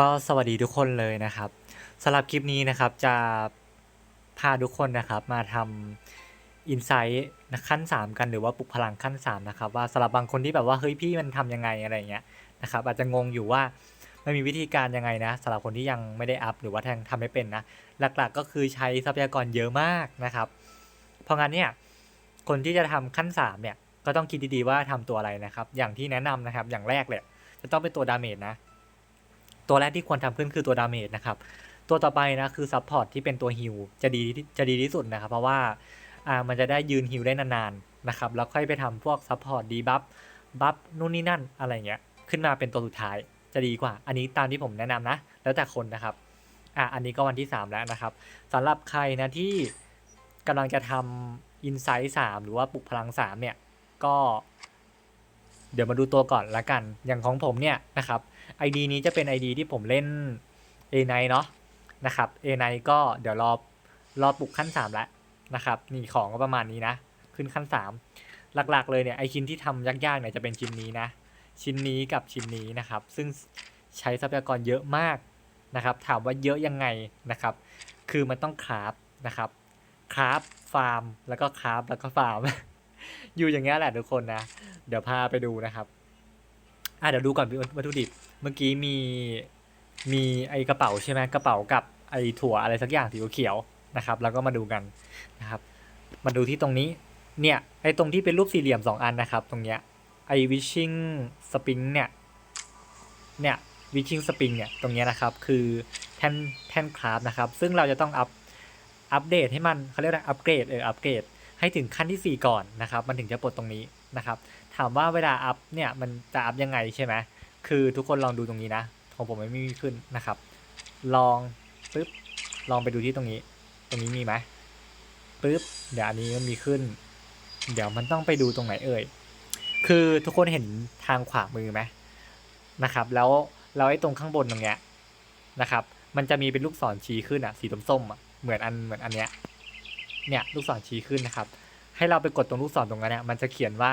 ก็สวัสดีทุกคนเลยนะครับสำหรับคลิปนี้นะครับจะพาทุกคนนะครับมาทำอินไซต์ขั้น 3 กันหรือว่าปลุกพลังขั้น 3 นะครับ ว่าสำหรับบางคนที่แบบว่าเฮ้ยพี่มันทำยังไงอะไรเงี้ยนะครับอาจจะงงอยู่ว่ามันมีวิธีการยังไงนะสำหรับคนที่ยังไม่ได้อัพหรือว่าแทงทำไม่เป็นนะหลักๆ ก็คือใช้ทรัพยากรเยอะมากนะครับ เพราะงั้นเนี่ยคนที่จะทำขั้น 3 เนี่ยก็ต้องคิดดีๆว่าทำตัวอะไรนะครับ อย่างที่แนะนำนะครับอย่างแรกเลยจะต้องเป็นตัวดาเมจนะ ตัวแรกที่ควรทำขึ้นคือตัวดาเมจนะครับ ตัวต่อไปนะคือซัพพอร์ตที่เป็นตัวฮิลจะดีจะดีที่สุดนะครับ เพราะว่าอ่ามันจะได้ยืนฮิลได้นานๆนะครับ แล้วค่อยไปทำพวกซัพพอร์ตดีบัฟบัฟนู่นนี่นั่นอะไรเงี้ยขึ้นมาเป็นตัวสุดท้ายจะดีกว่า อันนี้ตามที่ผมแนะนำนะ แล้วแต่คนนะครับอะอันนี้ก็วันที่ 3 แล้วนะครับสำหรับใครนะที่กำลังจะทำอินไซต์สหรือว่าปลุกพลัง 3 เนี่ยก็ เดี๋ยวมาดูตัวก่อนละกัน อย่างของผมเนี่ยนะครับ ID นี้จะเป็น ID ที่ผมเล่น A9 เนาะนะครับ A9 ก็เดี๋ยวรอรอปลุกขั้น3แล้วนะครับนี่ของก็ประมาณนี้นะ ขึ้นขั้น 3 หลักๆเลยเนี่ยไอชิ้นที่ทำยากๆเนี่ยจะเป็นชิ้นนี้นะ ชิ้นนี้กับชิ้นนี้นะครับ ซึ่งใช้ทรัพยากรเยอะมากนะครับ ถามว่าเยอะยังไงนะครับ คือมันต้องคราฟนะครับคราฟฟาร์ม แล้วก็คราฟแล้วก็ฟาร์ม อยู่อย่างเงี้ยแหละทุกคนนะ เดี๋ยวพาไปดูนะครับ อะเดี๋ยวดูก่อนวัตถุดิบ เมื่อกี้มีมีไอกระเป๋าใช่ไหมกระเป๋ากับไอถั่วอะไรสักอย่างสีเขียวนะครับ แล้วก็มาดูกันนะครับ มาดูที่ตรงนี้เนี่ยไอตรงที่เป็นรูปสี่เหลี่ยมสองอันนะครับ ตรงเนี้ยไอวิชชิ่งสปริงเนี่ยเนี่ยวิชชิ่งสปริงเนี่ยตรงเนี้ยนะครับคือแท่นแท่นคราฟนะครับ ซึ่งเราจะต้องอัพอัปเดตให้มันเขาเรียกว่าอัปเกรดเอออัปเกรดให้ถึงขั้นที่ 4 ก่อนนะครับ มันถึงจะปลดตรงนี้นะครับ ถามว่าเวลาอัพเนี่ยมันจะอัพยังไงใช่ไหม คือทุกคนลองดูตรงนี้นะของผมไม่มีขึ้นนะครับ ลองปึ๊บลองไปดูที่ตรงนี้ ตรงนี้มีไหมปึ๊บเดี๋ยวอันนี้มันมีขึ้น เดี๋ยวมันต้องไปดูตรงไหนเอ่ยคือทุกคนเห็นทางขวามือไหมนะครับ แล้วแล้วไอ้ตรงข้างบนตรงเนี้ยนะครับ มันจะมีเป็นลูกศรชี้ขึ้นอะสีส้มๆอะเหมือนอันเหมือนอันเนี้ยเนี่ยลูกศรชี้ขึ้นนะครับ ให้เราไปกดตรงลูกศรตรงนั้นเนี่ยมันจะเขียนว่า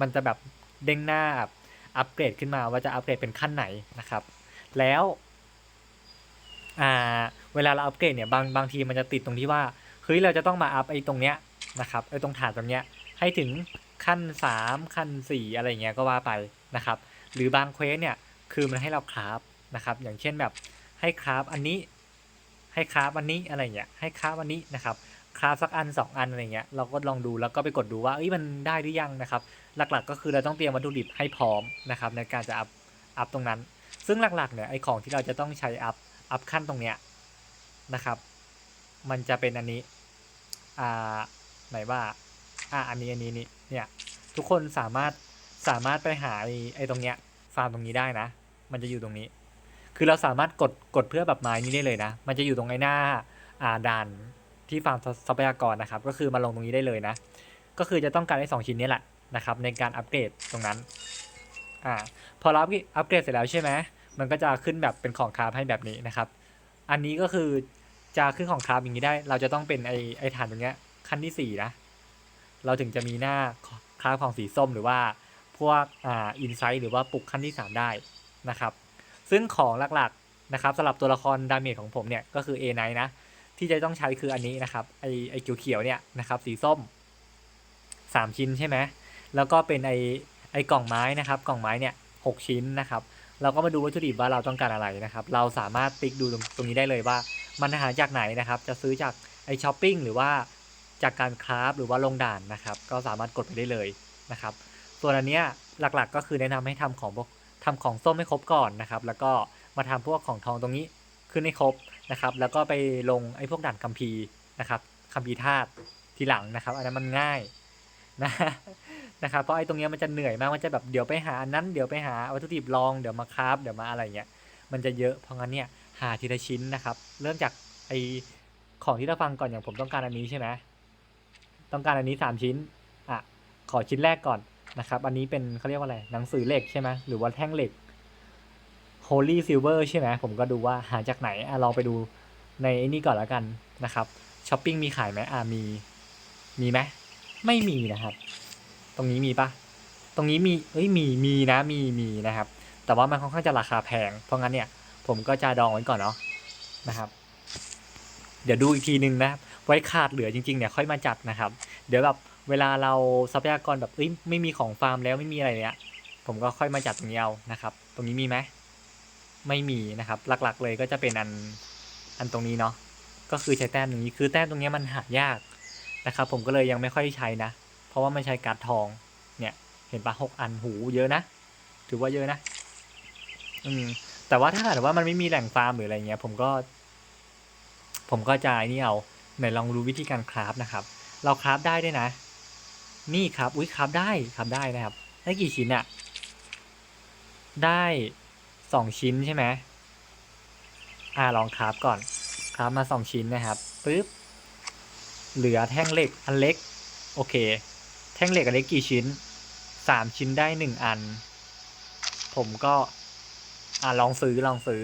มันจะแบบเด้งหน้าแบบ อัปเกรดขึ้นมาว่าจะอัปเกรดเป็นขั้นไหนนะครับ แล้วเวลาเราอัปเกรดเนี่ยบางบางทีมันจะติดตรงที่ว่าเฮ้ยเราจะต้องมาอัพไอ้ตรงเนี้ยนะครับไอ้ตรงฐานตรงเนี้ยให้ถึงขั้น 3 ขั้น 4 อะไรเงี้ยก็ว่าไปนะครับ หรือบางเควสเนี่ยคือมันให้เราคราฟนะครับ อย่างเช่นแบบให้คราฟอันนี้ ให้คราฟอันนี้อะไรเงี้ยให้คราฟอันนี้นะครับ คราฟสักอัน 2 อันอะไรเงี้ยเราก็ลองดูแล้วก็ไปกดดูว่าเอ้ยมันได้หรือยังนะครับ หลักๆก็คือเราต้องเตรียมวัตถุดิบให้พร้อมนะครับในการจะอัพอัพตรงนั้น ซึ่งหลักๆเนี่ยไอของที่เราจะต้องใช้อัพอัพขั้นตรงเนี้ยนะครับ มันจะเป็นอันนี้อ่าไหนว่าอ่าอันนี้อันนี้นี่เนี่ยทุกคนสามารถสามารถไปหาไอไอตรงเนี้ยฟาร์มตรงนี้ได้นะ มันจะอยู่ตรงนี้ คือเราสามารถกดกดเพื่อแบบไม้นี้ได้เลยนะ มันจะอยู่ตรงไอหน้าอ่าด่าน ที่ฟาร์มทรัพยากรนะครับ ก็คือมาลงตรงนี้ได้เลยนะ ก็คือจะต้องการไอ้สองชิ้นนี้แหละนะครับ ในการอัปเกรดตรงนั้นอ่าพอเราอัปเกรดเสร็จแล้วใช่ไหมมันก็จะขึ้นแบบเป็นของคราฟให้แบบนี้นะครับ อันนี้ก็คือจะขึ้นของคราฟอย่างนี้ได้ เราจะต้องเป็นไอไอฐานตรงเนี้ยขั้นที่สี่นะ เราถึงจะมีหน้าคราฟของสีส้มหรือว่าพวกอ่าอินไซต์หรือว่าปลุกขั้นที่สามได้นะครับ ซึ่งของหลักๆนะครับสำหรับตัวละครดาเมจของผมเนี่ยก็คือ A9 นะ ที่จะต้องใช้คืออันนี้นะครับ ไอไอเขียวๆเนี่ยนะครับ สีส้มสามชิ้นใช่ไหมแล้วก็เป็นไอไอกล่องไม้นะครับ กล่องไม้เนี่ยหกชิ้นนะครับ เราก็มาดูวัตถุดิบว่าเราต้องการอะไรนะครับ เราสามารถติ๊กดูตรงตรงนี้ได้เลยว่า มันหาจากไหนนะครับ จะซื้อจากไอช้อปปิ้งหรือว่าจากการคราฟหรือว่าลงด่านนะครับ ก็สามารถกดไปได้เลยนะครับ ส่วนอันเนี้ยหลักๆก็คือแนะนำให้ทำของพวกทำของส้มให้ครบก่อนนะครับ แล้วก็มาทำพวกของทองตรงนี้ขึ้นให้ครบ นะครับ แล้วก็ไปลงไอ้พวกด่านคัมภีร์นะครับคัมภีร์ธาตุทีหลังนะครับ อันนั้นมันง่ายนะนะครับเพราะไอ้ตรงเนี้ยมันจะเหนื่อยมากมันจะแบบเดี๋ยวไปหาอันนั้นเดี๋ยวไปหาวัตถุดิบลองเดี๋ยวมาคราฟเดี๋ยวมาอะไรเงี้ยมันจะเยอะเพราะงั้นเนี่ยหาทีละชิ้นนะครับ เริ่มจากไอ้ของที่เราฟังก่อนอย่างผมต้องการอันนี้ใช่ไหมต้องการอันนี้สามชิ้นอะขอชิ้นแรกก่อนนะครับ อันนี้เป็นเขาเรียกว่าอะไรหนังสือเหล็กใช่ไหมหรือว่าแท่งเหล็ก Holy Silver ใช่ไหมผมก็ดูว่าหาจากไหนอะลองไปดูในไอ้นี่ก่อนแล้วกันนะครับช้อปปิ้งมีขายไหมอะมี มีไหมไม่มีนะครับ ตรงนี้มีปะตรงนี้มีเอ้ยมีมีนะมีมีนะครับ แต่ว่ามันค่อนข้างจะราคาแพง เพราะงั้นเนี่ย ผมก็จะดองไว้ก่อนเนาะนะครับ เดี๋ยวดูอีกทีนึงนะไว้ขาดเหลือจริงๆเนี่ยค่อยมาจัดนะครับ เดี๋ยวแบบเวลาเราทรัพยากรแบบเอ้ยไม่มีของฟาร์มแล้วไม่มีอะไรเนี่ยผมก็ค่อยมาจัดตรงนี้เอานะครับ ตรงนี้มีไหม ไม่มีนะครับ หลักๆเลยก็จะเป็นอันอันตรงนี้เนาะก็คือใช้แต้มตรงนี้คือแต้มตรงนี้มันหายากนะครับ ผมก็เลยยังไม่ค่อยใช้นะ เพราะว่ามันใช้การ์ดทองเนี่ย เห็นปะหกอันหูเยอะนะ ถือว่าเยอะนะ อืม แต่ว่าถ้าเกิดว่ามันไม่มีแหล่งฟาร์มหรืออะไรเงี้ย ผมก็ ผมก็จะนี่เอาไหนลองดูวิธีการคราฟนะครับ เราคราฟได้ด้วยนะ นี่ครับ อุ้ยคราฟได้คราฟได้นะครับ ได้กี่ชิ้นอะได้ สองชิ้นใช่ไหมอ่าลองคราฟก่อนคราฟมาสองชิ้นนะครับปึ๊บเหลือแท่งเหล็กอันเล็ก โอเค แท่งเหล็กอันเล็กกี่ชิ้นสามชิ้นได้หนึ่งอัน ผมก็อ่าลองซื้อลองซื้อ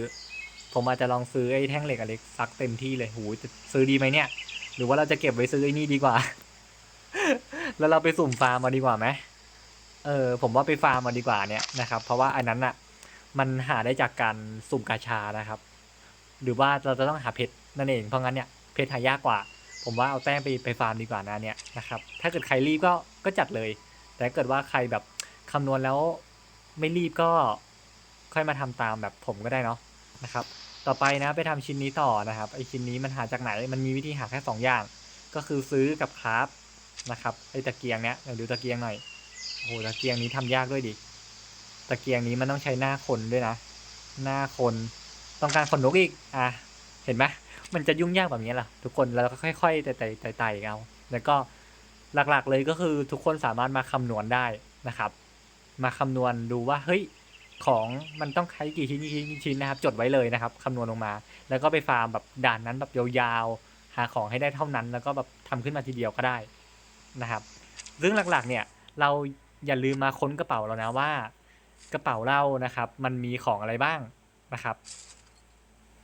ผมอาจจะลองซื้อไอ้แท่งเหล็กอันเล็กซักเต็มที่เลยหูจะซื้อดีไหมเนี่ย หรือว่าเราจะเก็บไว้ซื้อไอ้นี่ดีกว่า แล้วเราไปสุ่มฟาร์มมาดีกว่าไหมเออผมว่าไปฟาร์มมาดีกว่าเนี่ยนะครับ เพราะว่าอันนั้นอะ มันหาได้จากการสุ่มกาชานะครับ หรือว่าเราจะต้องหาเพชรนั่นเอง เพราะงั้นเนี่ยเพชรหายากกว่า ผมว่าเอาแต้มไปไปฟาร์มดีกว่านะเนี่ยนะครับ ถ้าเกิดใครรีบก็ก็จัดเลย แต่ถ้าเกิดว่าใครแบบคำนวณแล้วไม่รีบก็ค่อยมาทำตามแบบผมก็ได้เนาะนะครับ ต่อไปนะไปทำชิ้นนี้ต่อนะครับไอชิ้นนี้มันหาจากไหนมันมีวิธีหาแค่สองอย่าง ก็คือซื้อกับคราฟนะครับไอตะเกียงเนี้ยเดี๋ยวดูตะเกียงหน่อยโอ้โหตะเกียงนี้ทำยากด้วยดิ ตะเกียงนี้มันต้องใช้หน้าคนด้วยนะ หน้าคนต้องการขนนกอีก อะ เห็นไหมมันจะยุ่งยากแบบนี้แหละทุกคนแล้วก็ค่อยๆไต่ไต่ไต่ไต่เอาแล้วก็หลักๆเลยก็คือทุกคนสามารถมาคำนวณได้นะครับ มาคำนวณดูว่าเฮ้ยของมันต้องใช้กี่ชิ้นกี่ชิ้นกี่ชิ้นนะครับ จดไว้เลยนะครับคำนวณลงมา แล้วก็ไปฟาร์มแบบด่านนั้นแบบยาวๆหาของให้ได้เท่านั้น แล้วก็แบบทำขึ้นมาทีเดียวก็ได้นะครับ ซึ่งหลักๆเนี่ยเราอย่าลืมมาค้นกระเป๋าเรานะว่า กระเป๋าเรานะครับ มันมีของอะไรบ้างนะครับ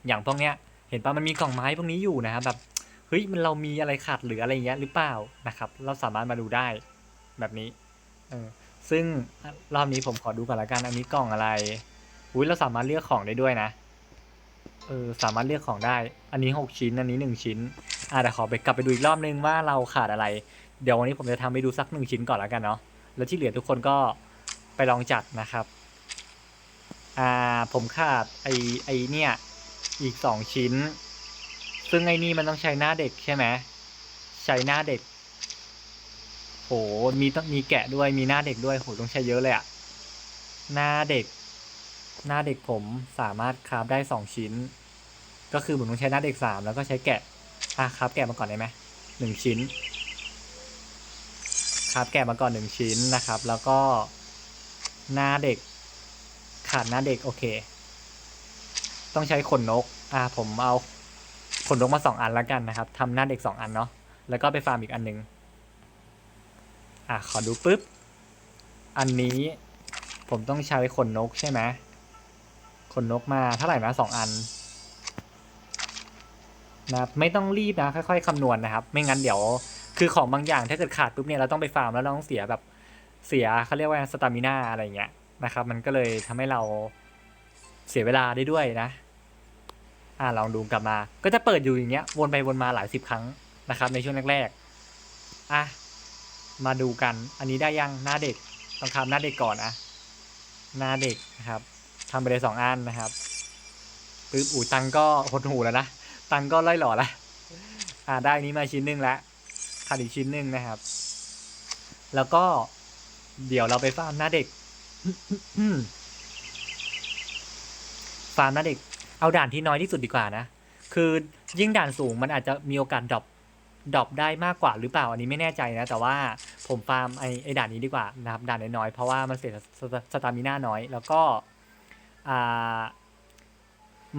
อย่างพวกเนี้ย เห็นปะมันมีกล่องไม้พวกนี้อยู่นะครับแบบเฮ้ยมันเรามีอะไรขาดหรืออะไรเงี้ยหรือเปล่านะครับ เราสามารถมาดูได้แบบนี้เออซึ่งรอบนี้ผมขอดูก่อนละกันอันนี้กล่องอะไรอุ้ยเราสามารถเลือกของได้ด้วยนะเออสามารถเลือกของได้ อันนี้หกชิ้น อันนี้หนึ่งชิ้นอะแต่ขอไปกลับไปดูอีกรอบนึงว่าเราขาดอะไร เดี๋ยววันนี้ผมจะทำไปดูสักหนึ่งชิ้นก่อนแล้วกันเนาะ แล้วที่เหลือทุกคนก็ ไปลองจัดนะครับ อ่าผมขาดไอไอเนี่ยอีกสองชิ้น ซึ่งไอ้นี่มันต้องใช้หน้าเด็กใช่ไหมใช้หน้าเด็กโหมีต้องมีแกะด้วยมีหน้าเด็กด้วยโหต้องใช้เยอะเลยอะหน้าเด็ก หน้าเด็กผมสามารถคราฟได้สองชิ้น ก็คือผมต้องใช้หน้าเด็กสามแล้วก็ใช้แกะอะคราฟแกะมาก่อนได้ไหมหนึ่งชิ้นคราฟแกะมาก่อนหนึ่งชิ้นนะครับ แล้วก็ น้าเด็ก ขาดหน้าเด็ก โอเค ต้องใช้ขนนก อ่า ผมเอาขนนกมาสองอันแล้วกันนะครับทำหน้าเด็กสองอันเนาะแล้วก็ไปฟาร์มอีกอันหนึ่งอะขอดูปุ๊บ อันนี้ผมต้องใช้ขนนกใช่ไหมขนนกมาเท่าไหร่นะสองอันนะครับไม่ต้องรีบนะค่อย ๆคำนวณนะครับ ไม่งั้นเดี๋ยว คือของบางอย่างถ้าเกิดขาดปุ๊บเนี่ยเราต้องไปฟาร์มแล้วเราต้องเสียแบบ เสียเขาเรียกว่าสตามิน่าอะไรเงี้ยนะครับ มันก็เลยทำให้เราเสียเวลาได้ด้วยนะ อ่าลองดูกลับมา ก็จะเปิดอยู่อย่างเงี้ยวนไปวนมาหลายสิบครั้งนะครับ ในช่วงแรกๆอะมาดูกัน อันนี้ได้ยังหน้าเด็กต้องทำหน้าเด็กก่อนนะหน้าเด็กนะครับทำไปเลยสองอันนะครับปึ๊บอูตังก็หดหูแล้วนะตังก็ไล่หล่อล้วอ่าได้นี้มาชิ้นหนึ่งแล้วขาดอีกชิ้นหนึ่งนะครับ แล้วก็ เดี๋ยวเราไปฟาร์มหน้าเด็กฟาร์มหน้าเด็ก เอาด่านที่น้อยที่สุดดีกว่านะ คือยิ่งด่านสูงมันอาจจะมีโอกาสดรอปดรอปได้มากกว่าหรือเปล่าอันนี้ไม่แน่ใจนะ แต่ว่าผมฟาร์มไอไอด่านนี้ดีกว่านะครับด่านน้อยๆเพราะว่ามันเสียสตสตามิน่าน้อย แล้วก็อ่า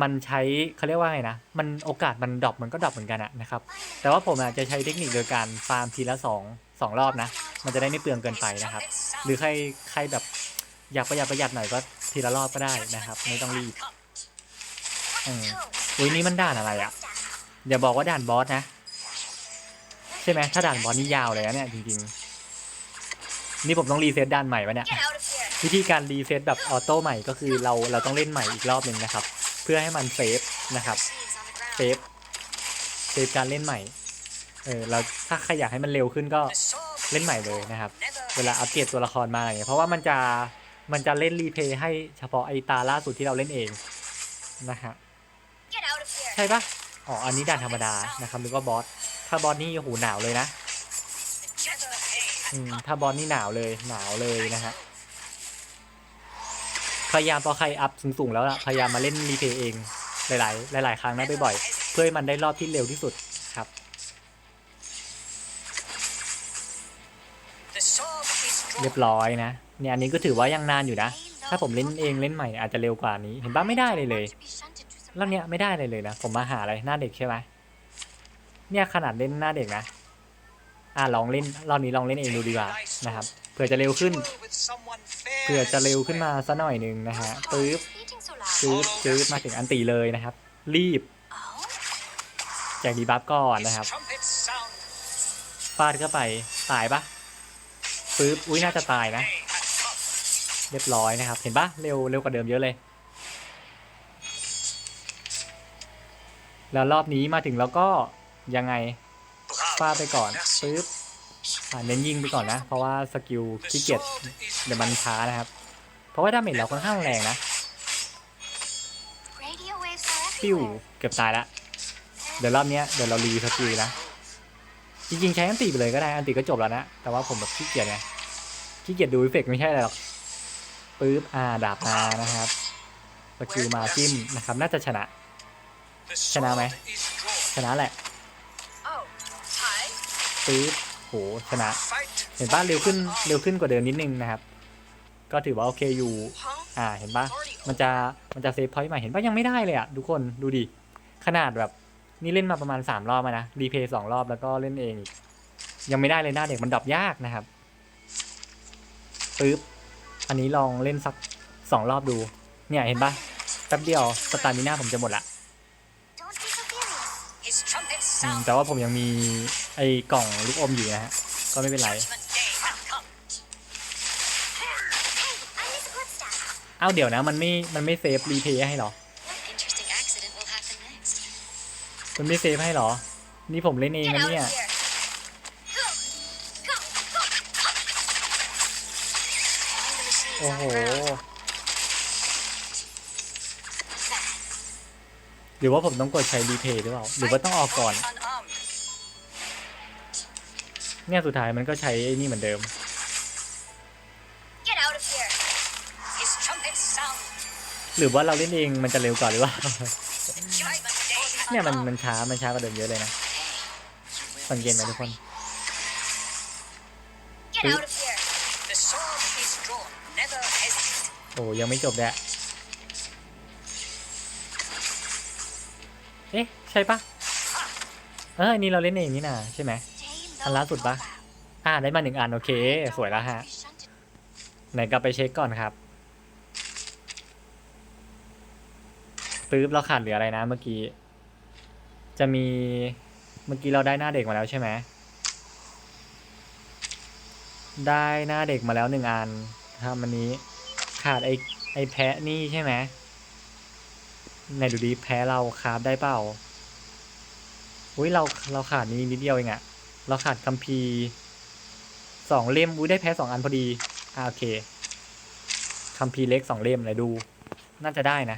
มันใช้เขาเรียกว่าไงนะ มันโอกาสมันดรอปมันก็ดรอปเหมือนกันอะนะครับ แต่ว่าผมอาจจะใช้เทคนิคโดยการฟาร์มทีละสองสองรอบนะ มันจะได้ไม่เปลืองเกินไปนะครับ หรือใครใครแบบอยากประหยัดประหยัดหน่อยก็ทีละรอบก็ได้นะครับ ไม่ต้องรีบอืมอุ้ยนี่มันด่านอะไรอะ่ะอย่าบอกว่าด่านบอสนะ ใช่ไหมถ้าด่านบอสนี่ยาวเลยนะเนี่ยจริงๆ นี่ผมต้องรีเซ็ตด่านใหม่ปะเนี่ย Get out of here. วิธีการรีเซ็ตแบบออโต้ใหม่ก็คือเราเราต้องเล่นใหม่อีกรอบหนึ่งนะครับ เพื่อให้มันเซฟนะครับเซฟเซฟการเล่นใหม่เออเราถ้าใครอยากให้มันเร็วขึ้นก็เล่นใหม่เลยนะครับ เวลาอัปเกรดตัวละครมาอะไรเงี้ยเพราะว่ามันจะมันจะเล่นรีเพย์ให้เฉพาะไอตาล่าสุดที่เราเล่นเองนะฮะใช่ปะอ๋ออันนี้ด่านธรรมดานะครับนึกว่าบอสถ้าบอสนี่โอ้โหหนาวเลยนะอืมถ้าบอสนี่หนาวเลยหนาวเลยนะฮะ พยายามพอใครอัพสูงๆแล้วล่ะพยายามมาเล่นรีเพย์เองหลายๆหลาย ๆ ครั้งนะบ่อยๆเพื่อให้มันได้รอบที่เร็วที่สุดครับ เรียบร้อยนะเนี่ยอันนี้ก็ถือว่ายังนานอยู่นะ ถ้าผมเล่นเองเล่นใหม่อาจจะเร็วกว่านี้ เห็นปะไม่ได้เลยเลยรอบเนี้ยไม่ได้เลยเลยนะผมมาหาอะไรหน้าเด็กใช่ไหมเนี่ยขนาดเล่นหน้าเด็กนะอะลองเล่นรอบนี้ลองเล่นเองดูดีกว่านะครับ ผื่อจะเร็วขึ้น เผื่อจะเร็วขึ้นมาสักหน่อยหนึ่งนะฮะปึ๊บ Eating so loud. ปึ๊บปึ๊บมาถึงอันตีเลยนะครับ รีบ Oh, แจกดีบัฟก่อนนะครับฟาดเข้าไปตายปะปึ๊บอุ้ยน่าจะตายนะ เรียบร้อยนะครับ เห็นปะเร็วเร็วกว่าเดิมเยอะเลย แล้วรอบนี้มาถึงแล้วก็ยังไงฟาดไปก่อนปึ๊บ อ่าเน้นยิงไปก่อนนะ เพราะว่าสกิลขี้เกียจเดี๋ยวมันช้านะครับ เพราะว่าดาเมจเราค่อนข้างแรงนะ radio waves are ปิ้ว everywhere. เกือบตายละเดี๋ยวรอบเนี้ยเดี๋ยวเรารีสกิลนะ จริงๆใช้อันติไปเลยก็ได้ อันติก็จบแล้วนะ แต่ว่าผมแบบขี้เกียจไงขี้เกียจดูเอฟเฟกต์ไม่ใช่อะไรหรอกปึ๊บอ่าดาบมานะครับสกิลมาจิ้มนะครับ น่าจะชนะ ชนะไหมชนะแหละ Oh, hi. ปึ๊บ โหชนะ เห็นป่ะเร็วขึ้นเร็วขึ้นกว่าเดิมนิดนึงนะครับ ก็ถือว่าโอเคอยู่ Huh? อ่าเห็นปะมันจะมันจะเซฟพอยต์ใหม่เห็นปะยังไม่ได้เลยอะทุกคนดูดิขนาดแบบนี่เล่นมาประมาณสามรอบมานะรีเพย์สองรอบแล้วก็เล่นเองอีกยังไม่ได้เลยหน้าเด็กมันดับยากนะครับปึ๊บอันนี้ลองเล่นสักสองรอบดู เนี่ยเห็นปะแป๊บเดียวสตาร์มิน่าผมจะหมดละ Don't be so furious. His trumpet อืม sound. แต่ว่าผมยังมี ไอ้กล่องลูกอมอยู่นะฮะ ก็ไม่เป็นไรเอ้าเดี๋ยวนะ มันไม่ มันไม่เซฟรีเพย์ให้หรอ มันไม่เซฟให้หรอ นี่ผมเล่นเองนะเนี่ย โอ้โห หรือว่าผมต้องกดใช้รีเพย์หรือเปล่า หรือว่าต้องออกก่อน เนี่ยสุดท้ายมันก็ใช้ไอ้นี่เหมือนเดิม Get out of here. His trumpet sound. หรือว่าเราเล่นเองมันจะเร็วกว่าหรือว่า Judgment day hath เนี่ยมัน come. มันช้ามันช้ากว่าเดิมเยอะเลยนะสังเกตไหมทุกคน Get Hey. out of here. The sword is drawn. Never hesitate. โอ้ยังไม่จบแดะเอ๊ะ ใช่ปะเอออันนี้เราเล่นเองนี่นาใช่ไหม Stay อันล่าสุดปะอ่าได้มาหนึ่งอันโอเค สวยแล้วฮะ ไหนกลับไปเช็คก่อนครับปึ๊บเราขาดเหลืออะไรนะเมื่อกี้ จะมีเมื่อกี้เราได้หน้าเด็กมาแล้วใช่ไหม ได้หน้าเด็กมาแล้วหนึ่งอันทำอันนี้ขาดไอไอแพะนี่ใช่ไหมไหนดูดิแพ้เราคราฟได้เปล่าอุ้ยเราเราขาดนี้นิดเดียวเองอะ เราขาดคัมภีร์สองเล่ม อุ้ยได้แพ้สองอันพอดีอ่าโอเคคัมภีร์เล็กสองเล่มเลยดู น่าจะได้นะ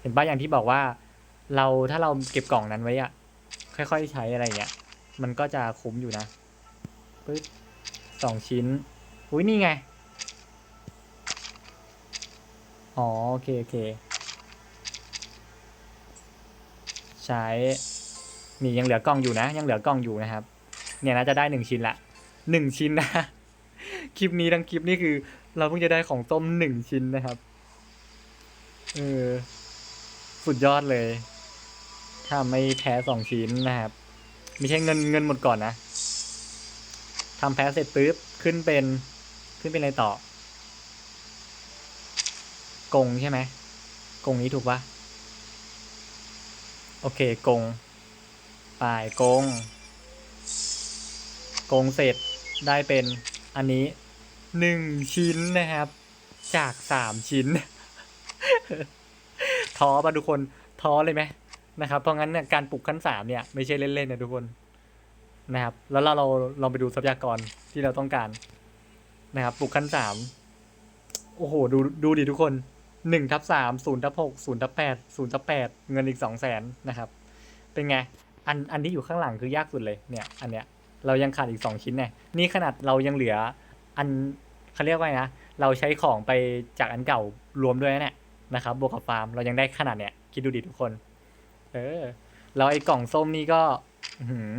เห็นป่ะอย่างที่บอกว่า เราถ้าเราเก็บกล่องนั้นไว้อะค่อยๆใช้อะไรเงี้ย มันก็จะคุ้มอยู่นะปึ๊บสองชิ้น อุ้ยนี่ไง อ๋อโอเคโอเค ใช้ นี่ยังเหลือกล่องอยู่นะ ยังเหลือกล่องอยู่นะครับ เนี่ยน่าจะได้หนึ่งชิ้นละหนึ่งชิ้นนะ คลิปนี้ทั้งคลิปนี่คือ เราเพิ่งจะได้ของต้มหนึ่งชิ้นนะครับ เออ สุดยอดเลย ถ้าไม่แพ้สองชิ้นนะครับ ไม่ใช่เงินเงินหมดก่อนนะทำแพ้เสร็จปุ๊บขึ้นเป็นขึ้นเป็นอะไรต่อกงใช่ไหมกงนี้ถูกปะโอเคกง ปลายกงกงเสร็จได้เป็นอันนี้หนึ่งชิ้นนะครับ จากสามชิ้น ท้อป่ะทุกคนท้อเลยไหมนะครับเพราะงั้นเนี่ยการปลุกขั้นสามเนี่ยไม่ใช่เล่นๆนะทุกคนนะครับ แล้วเราเราลองไปดูทรัพยากรที่เราต้องการนะครับปลุกขั้นสามโอ้โหดูดูดิทุกคนหนึ่งทับสามศูนย์ทับหกศูนย์ทับแปดศูนย์ทับแปดเงินอีกสองแสนนะครับ เป็นไง อันอันที่อยู่ข้างหลังคือยากสุดเลยเนี่ยอันเนี้ยเรายังขาดอีกสองชิ้นเนี่ยนี่ขนาดเรายังเหลืออันเขาเรียกว่าไงนะเราใช้ของไปจากอันเก่ารวมด้วยเนี่ยนะครับบวกกับฟาร์มเรายังได้ขนาดเนี้ยคิดดูดิทุกคน เออแล้วไอ้กล่องส้มนี่ก็หือ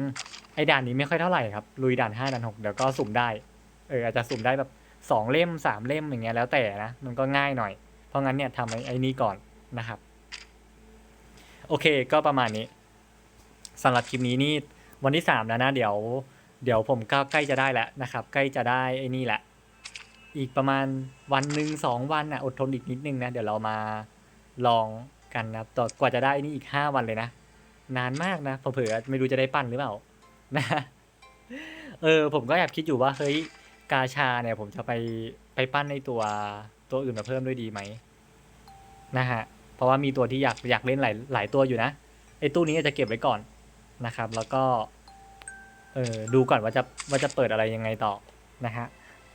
ไอ้ด่านนี้ไม่ค่อยเท่าไหร่ครับลุยด่านห้าด่านหกเดี๋ยวก็สุ่มได้เอออาจจะสุ่มได้แบบสองเล่มสามเล่มอย่างเงี้ยแล้วแต่นะมันก็ง่ายหน่อย เพราะงั้นเนี่ยทำไอ้ไอ้นี่ก่อนนะครับ โอเคก็ประมาณนี้ สำหรับคลิปนี้นี่วันที่สามแล้วนะ เดี๋ยว เดี๋ยวผมก็ใกล้จะได้แล้วนะครับ ใกล้จะได้ไอ้นี่แหละ อีกประมาณวันหนึ่งสองวันอะอดทนอีกนิดนึงนะเดี๋ยวเรามาลองกันนะครับต่อกว่าจะได้นี่อีกห้าวันเลยนะนานมากนะเผื่อไม่รู้จะได้ปั้นหรือเปล่านะเออผมก็แอบคิดอยู่ว่าเฮ้ยกาชาเนี่ย ผมจะไปไปปั้นในตัวตัวอื่นมาเพิ่มด้วยดีไหมนะฮะเพราะว่ามีตัวที่อยากอยากเล่นหลายหลายตัวอยู่นะไอ้ตู้นี้จะเก็บไว้ก่อน นะครับ แล้วก็เออดูก่อนว่าจะว่าจะเปิดอะไรยังไงต่อนะฮะ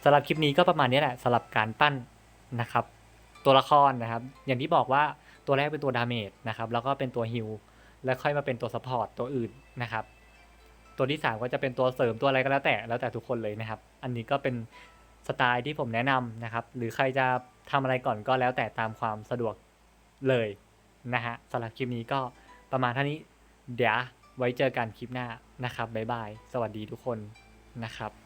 สำหรับคลิปนี้ก็ประมาณนี้แหละสำหรับการปั้นนะครับ ตัวละครนะครับ อย่างที่บอกว่าตัวแรกเป็นตัวดาเมจนะครับ แล้วก็เป็นตัวฮิลแล้วค่อยมาเป็นตัวซัพพอร์ตตัวอื่นนะครับ ตัวที่ 3 ก็จะเป็นตัวเสริมตัวอะไรก็แล้วแต่แล้วแต่ทุกคนเลยนะครับ อันนี้ก็เป็นสไตล์ที่ผมแนะนำนะครับ หรือใครจะทำอะไรก่อนก็แล้วแต่ตามความสะดวกเลยนะฮะสำหรับคลิปนี้ก็ประมาณเท่านี้เดี๋ยว ไว้เจอกันคลิปหน้านะครับบ๊ายบาย สวัสดีทุกคนนะครับ